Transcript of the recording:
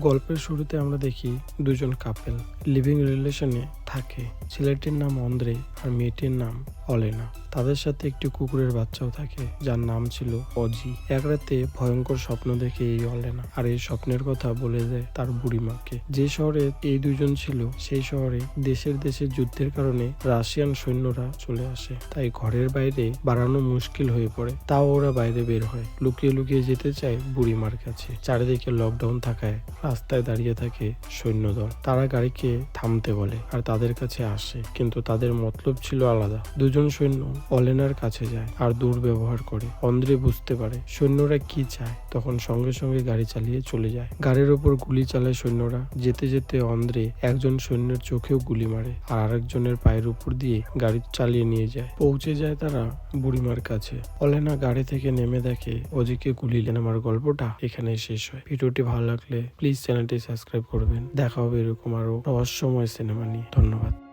গল্পের শুরুতে আমরা দেখি দুজন কাপেল লিভিং রিলেশনে থাকে। ছেলেটির নাম অন্দ্রে আর মেয়েটির নাম অলেনা। তাদের সাথে একটি কুকুরের বাচ্চাও থাকে, যার নাম ছিল অজি। এক রাতে ভয়ঙ্কর স্বপ্ন দেখে এই অলেনা আর এই স্বপ্নের কথা বলে দেয় তার বুড়ি বুড়িমাকে। যে শহরে এই দুজন ছিল, সেই শহরে দেশের দেশে যুদ্ধের কারণে রাশিয়ান সৈন্যরা চলে আসে। তাই ঘরের বাইরে বাড়ানো মুশকিল হয়ে পড়ে। তাও ওরা বাইরে বের হয়। লুকিয়ে লুকিয়ে যেতে চায় বুড়িমার কাছে। চারিদিকে লকডাউন থাকায় রাস্তায় দাঁড়িয়ে থাকে সৈন্যদল। তারা গাড়িকে থামতে বলে আর তাদের কাছে আসে, কিন্তু তাদের মতলব ছিল আলাদা। দুজন সৈন্য অলেনার কাছে যায় আর দুর্ব্যবহার করে। অন্দ্রে বুঝতে পারে সৈন্যরা কি চায়, তখন সঙ্গে সঙ্গে গাড়ি চালিয়ে চলে যায়। গাড়ির ওপর গুলি চালায় সৈন্যরা। যেতে যেতে অন্দ্রে একজন সৈন্যের চোখেও গুলি মারে আর আরেকজনের পায়ের উপর দিয়ে গাড়ি চালিয়ে নিয়ে যায়। পৌঁছে যায় তারা বুড়িমার কাছে। অলেনা গাড়ি থেকে নেমে দেখে, অজিকে গুলি লেন আমার গল্পটা এখানে শেষ হয়। ভিডিওটি ভালো লাগলে প্লিজ চ্যানেলটি সাবস্ক্রাইব করবেন। দেখা হবে এরকম আরও রহস্যময় সিনেমা নিয়ে। ধন্যবাদ